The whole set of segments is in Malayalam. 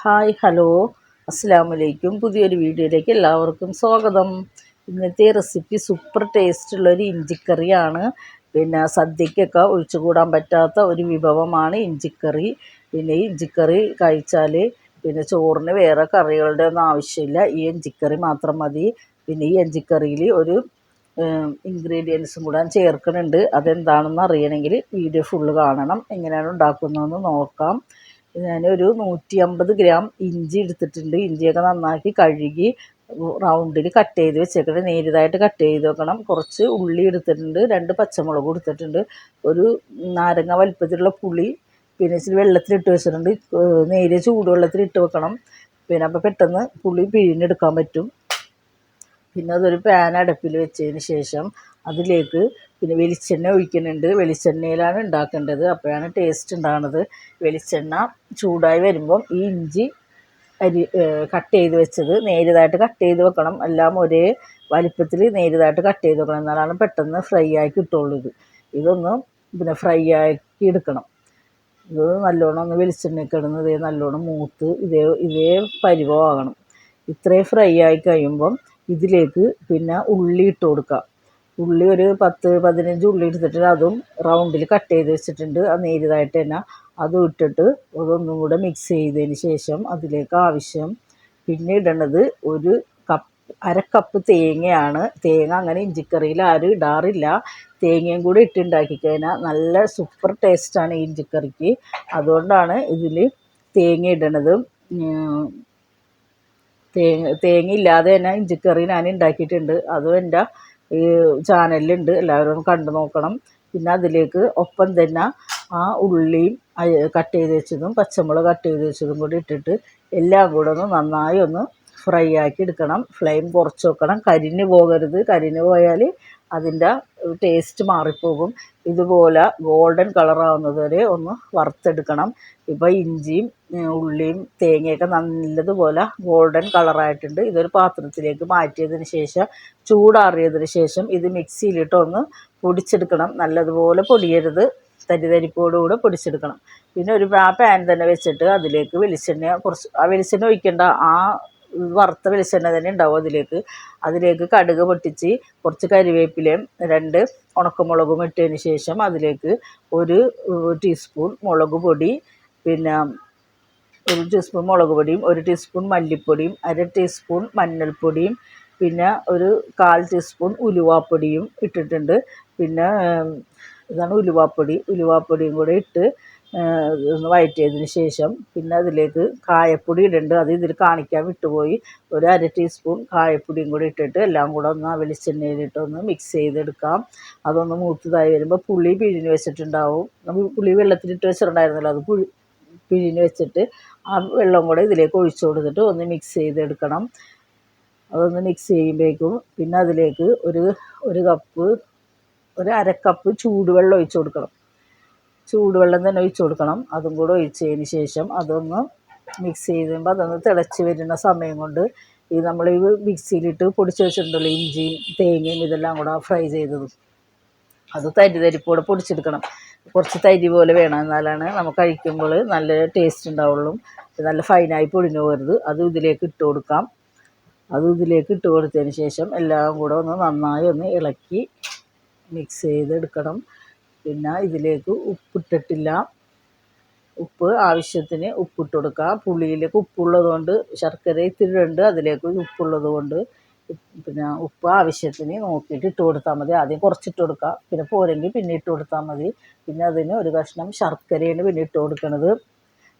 Hi hello. അസ്സാം വലൈക്കും പുതിയൊരു വീഡിയോയിലേക്ക് എല്ലാവർക്കും സ്വാഗതം. ഇന്നത്തെ റെസിപ്പി സൂപ്പർ ടേസ്റ്റുള്ളൊരു ഇഞ്ചിക്കറിയാണ്. പിന്നെ സദ്യക്കൊക്കെ ഒഴിച്ചുകൂടാൻ പറ്റാത്ത ഒരു വിഭവമാണ് ഇഞ്ചിക്കറി. പിന്നെ ഇഞ്ചിക്കറി കഴിച്ചാൽ പിന്നെ ചോറിന് വേറെ കറികളുടെ ഒന്നും ആവശ്യമില്ല. ഈ ഇഞ്ചിക്കറി മാത്രം മതി. പിന്നെ ഈ ഇഞ്ചിക്കറിയിൽ ഒരു ഇൻഗ്രീഡിയൻസും കൂടെ ചേർക്കുന്നുണ്ട്. അതെന്താണെന്ന് അറിയണമെങ്കിൽ വീഡിയോ ഫുള്ള് കാണണം. എങ്ങനെയാണ് ഉണ്ടാക്കുന്നതെന്ന് നോക്കാം. ഞാനൊരു നൂറ്റി അമ്പത് ഗ്രാം ഇഞ്ചി എടുത്തിട്ടുണ്ട്. ഇഞ്ചിയൊക്കെ നന്നാക്കി കഴുകി റൗണ്ടിൽ കട്ട് ചെയ്ത് വെച്ചേക്കണം. നേരിതായിട്ട് കട്ട് ചെയ്ത് വെക്കണം. കുറച്ച് ഉള്ളി എടുത്തിട്ടുണ്ട്. രണ്ട് പച്ചമുളക് എടുത്തിട്ടുണ്ട്. ഒരു നാരങ്ങ വലിപ്പത്തിലുള്ള പുളി പിന്നെ ഇച്ചിരി വെള്ളത്തിലിട്ട് വെച്ചിട്ടുണ്ട്. നേരിയ ചൂടുവെള്ളത്തിൽ ഇട്ട് വെക്കണം. പിന്നെ അപ്പോൾ പെട്ടെന്ന് പുളി പിഴിഞ്ഞെടുക്കാൻ പറ്റും. പിന്നെ അതൊരു പാൻ അടുപ്പിൽ വെച്ചതിന് ശേഷം അതിലേക്ക് പിന്നെ വെളിച്ചെണ്ണ ഒഴിക്കുന്നുണ്ട്. വെളിച്ചെണ്ണയിലാണ് ഉണ്ടാക്കേണ്ടത്. അപ്പോഴാണ് ടേസ്റ്റ് ഉണ്ടാകുന്നത്. വെളിച്ചെണ്ണ ചൂടായി വരുമ്പം ഈ ഇഞ്ചി അരി കട്ട് ചെയ്ത് വെച്ചത് നേരിയതായിട്ട് കട്ട് ചെയ്ത് വെക്കണം. എല്ലാം ഒരേ വലിപ്പത്തിൽ നേരിയതായിട്ട് കട്ട് ചെയ്ത് വെക്കണം. എന്നാലാണ് പെട്ടെന്ന് ഫ്രൈ ആയി കിട്ടുള്ളൂ ഇത്. ഇതൊന്ന് പിന്നെ ഫ്രൈ ആക്കി എടുക്കണം. ഇത് നല്ലോണം ഒന്ന് വെളിച്ചെണ്ണ കിടന്ന് ഇതേ നല്ലോണം മൂത്ത് ഇതേ ഇതേ പരിവമാകണം ഇത്രയും ഫ്രൈ ആയി കഴിയുമ്പം ഇതിലേക്ക് പിന്നെ ഉള്ളി ഇട്ട് കൊടുക്കുക. ഉള്ളി ഒരു പത്ത് പതിനഞ്ച് ഉള്ളി എടുത്തിട്ട് അതും റൗണ്ടിൽ കട്ട് ചെയ്ത് വെച്ചിട്ടുണ്ട്. അത് നേരിയതായിട്ട് തന്നെ അതും ഇട്ടിട്ട് അതൊന്നും കൂടെ മിക്സ് ചെയ്തതിന് ശേഷം അതിലേക്ക് ആവശ്യം പിന്നെ ഇടേണ്ടത് ഒരു കപ്പ് അര കപ്പ് തേങ്ങയാണ്. തേങ്ങ അങ്ങനെ ഇഞ്ചിക്കറിയിൽ ആരും ഇടാറില്ല. തേങ്ങയും കൂടി ഇട്ടുണ്ടാക്കി കഴിഞ്ഞാൽ നല്ല സൂപ്പർ ടേസ്റ്റാണ് ഈ ഇഞ്ചിക്കറിക്ക്. അതുകൊണ്ടാണ് ഇതിൽ തേങ്ങ ഇടണത്. തേങ്ങ തേങ്ങ ഇല്ലാതെ തന്നെ ഇഞ്ചിക്കറി ഞാൻ ഉണ്ടാക്കിയിട്ടുണ്ട്. അതും എന്റെ ഈ ചാനലിലുണ്ട്. എല്ലാവരും കണ്ടു നോക്കണം. പിന്നെ അതിലേക്ക് ഒപ്പം തന്നെ ആ ഉള്ളിയും കട്ട് ചെയ്ത് വെച്ചതും പച്ചമുളക് കട്ട് ചെയ്ത് വെച്ചതും കൂടി ഇട്ടിട്ട് എല്ലാം കൂടെ ഒന്ന് നന്നായി ഒന്ന് ഫ്രൈ ആക്കി എടുക്കണം. ഫ്ലെയിം കുറച്ച് വെക്കണം. കരിഞ്ഞ് പോകരുത്. കരിഞ്ഞ് പോയാൽ അതിന്റെ ടേസ്റ്റ് മാറിപ്പോകും. ഇതുപോലെ ഗോൾഡൻ കളറാവുന്നത് വരെ ഒന്ന് വറുത്തെടുക്കണം. ഇപ്പോൾ ഇഞ്ചിയും ഉള്ളിയും തേങ്ങയൊക്കെ നല്ലതുപോലെ ഗോൾഡൻ കളറായിട്ടുണ്ട് ഇതൊരു പാത്രത്തിലേക്ക് മാറ്റിയതിന് ശേഷം ചൂടാറിയതിന് ശേഷം ഇത് മിക്സിയിലിട്ട് ഒന്ന് പൊടിച്ചെടുക്കണം. നല്ലതുപോലെ പൊടിയരുത്. തരിതരിപ്പോടുകൂടെ പൊടിച്ചെടുക്കണം. പിന്നെ ഒരു പാൻ തന്നെ വെച്ചിട്ട് അതിലേക്ക് വെളിച്ചെണ്ണ കുറച്ച് ആ വെളിച്ചെണ്ണ ഒഴിക്കേണ്ട. ആ വറുത്ത വെളിച്ചെണ്ണ തന്നെ ഉണ്ടാവും അതിലേക്ക്. അതിലേക്ക് കടുക് പൊട്ടിച്ച് കുറച്ച് കരിവേപ്പിലയും രണ്ട് ഉണക്കമുളകും ഇട്ടതിന് ശേഷം അതിലേക്ക് ഒരു ടീസ്പൂൺ മുളക് പൊടി പിന്നെ ഒരു ടീസ്പൂൺ മുളക് പൊടിയും ഒരു ടീസ്പൂൺ മല്ലിപ്പൊടിയും അര ടീസ്പൂൺ മഞ്ഞൾപ്പൊടിയും പിന്നെ ഒരു കാൽ ടീസ്പൂൺ ഉലുവാപ്പൊടിയും ഇട്ടിട്ടുണ്ട്. പിന്നെ ഇതാണ് ഉലുവാപ്പൊടി. ഉലുവാപ്പൊടിയും കൂടെ ഇട്ട് വഴറ്റിയതിന് ശേഷം പിന്നെ അതിലേക്ക് കായപ്പൊടി ഇടുന്നുണ്ട് അത് ഇതിൽ കാണിക്കാൻ വിട്ടുപോയി. ഒരു അര ടീസ്പൂൺ കായപ്പൊടിയും കൂടി ഇട്ടിട്ട് എല്ലാം കൂടെ ഒന്ന് ആ ഒന്ന് മിക്സ് ചെയ്തെടുക്കാം. അതൊന്ന് മൂത്തതായി വരുമ്പോൾ പുളി പിഴിഞ്ഞ് വെച്ചിട്ടുണ്ടാവും. നമ്മൾ പുളി വെള്ളത്തിലിട്ട് വെച്ചിട്ടുണ്ടായിരുന്നല്ലോ. അത് പുഴി പിഴിഞ്ഞ് വെച്ചിട്ട് ആ വെള്ളം കൂടെ ഇതിലേക്ക് ഒഴിച്ചു കൊടുത്തിട്ട് ഒന്ന് മിക്സ് ചെയ്തെടുക്കണം. അതൊന്ന് മിക്സ് ചെയ്യുമ്പോഴേക്കും പിന്നെ അതിലേക്ക് ഒരു ഒരു കപ്പ് ഒരു അര കപ്പ് ചൂടുവെള്ളം ഒഴിച്ചു കൊടുക്കണം. ചൂടുവെള്ളം തന്നെ ഒഴിച്ചു കൊടുക്കണം. അതും കൂടെ ഒഴിച്ചതിന് ശേഷം അതൊന്ന് മിക്സ് ചെയ്യുമ്പോൾ അതൊന്ന് തിളച്ച് വരുന്ന സമയം കൊണ്ട് ഈ നമ്മൾ ഈ മിക്സിയിലിട്ട് പൊടിച്ച് വെച്ചിട്ടുണ്ടല്ലോ ഇഞ്ചിയും തേങ്ങയും ഇതെല്ലാം കൂടെ ഫ്രൈ ചെയ്തത്. അത് തരി തരിപ്പോടെ പൊടിച്ചെടുക്കണം. കുറച്ച് തരി പോലെ വേണം. എന്നാലാണ് നമുക്ക് കഴിക്കുമ്പോൾ നല്ല ടേസ്റ്റ് ഉണ്ടാവുള്ളൂ. നല്ല ഫൈനായി പൊടിഞ്ഞു പോകരുത്. അത് ഇതിലേക്ക് ഇട്ട് കൊടുക്കാം. അത് ഇതിലേക്ക് ഇട്ട് കൊടുത്തതിന് ശേഷം എല്ലാം കൂടെ ഒന്ന് നന്നായി ഒന്ന് ഇളക്കി മിക്സ് ചെയ്തെടുക്കണം. പിന്നെ ഇതിലേക്ക് ഉപ്പിട്ടിട്ടില്ല. ഉപ്പ് ആവശ്യത്തിന് ഉപ്പിട്ട് കൊടുക്കുക പുളിയിലേക്ക് ഉപ്പുള്ളത് കൊണ്ട് ശർക്കര ഇത്തിരി ഉണ്ട് അതിലേക്ക് ഉപ്പുള്ളത് കൊണ്ട് പിന്നെ ഉപ്പ് ആവശ്യത്തിന് നോക്കിയിട്ട് ഇട്ട് കൊടുത്താൽ മതി. ആദ്യം കുറച്ചിട്ട് കൊടുക്കുക. പിന്നെ പോരെങ്കിൽ പിന്നെ ഇട്ട് കൊടുത്താൽ മതി. പിന്നെ അതിന് ഒരു കഷ്ണം ശർക്കരയാണ് പിന്നെ ഇട്ട് കൊടുക്കുന്നത്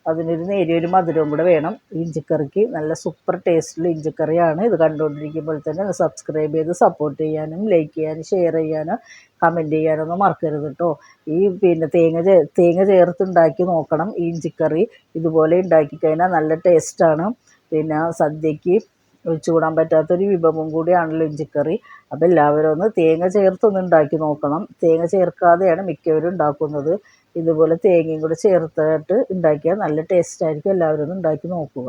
അതിനൊരു നേരിയൊരു മധുരവും കൂടെ വേണം. ഇഞ്ചിക്കറിക്ക് നല്ല സൂപ്പർ ടേസ്റ്റുള്ള ഇഞ്ചിക്കറിയാണ്. ഇത് കണ്ടുകൊണ്ടിരിക്കുമ്പോൾ തന്നെ സബ്സ്ക്രൈബ് ചെയ്ത് സപ്പോർട്ട് ചെയ്യാനും ലൈക്ക് ചെയ്യാനും ഷെയർ ചെയ്യാനും കമന്റ് ചെയ്യാനൊന്നും മറക്കരുത് കേട്ടോ ഈ പിന്നെ തേങ്ങ തേങ്ങ ചേർത്തുണ്ടാക്കി നോക്കണം. ഈ ഇഞ്ചിക്കറി ഇതുപോലെ ഉണ്ടാക്കി കഴിഞ്ഞാൽ നല്ല ടേസ്റ്റാണ് പിന്നെ സദ്യക്ക് ഒഴിച്ചുകൂടാൻ പറ്റാത്തൊരു വിഭവം കൂടിയാണല്ലോ ഇഞ്ചിക്കറി. അപ്പോൾ എല്ലാവരും ഒന്ന് തേങ്ങ ചേർത്തൊന്ന് ഉണ്ടാക്കി നോക്കണം. തേങ്ങ ചേർക്കാതെയാണ് മിക്കവരും ഉണ്ടാക്കുന്നത്. ഇതുപോലെ തേങ്ങയും കൂടെ ചേർത്തിട്ട് ഉണ്ടാക്കിയാൽ നല്ല ടേസ്റ്റ് ആയിരിക്കും. എല്ലാവരും ഒന്ന് ഉണ്ടാക്കി നോക്കുക.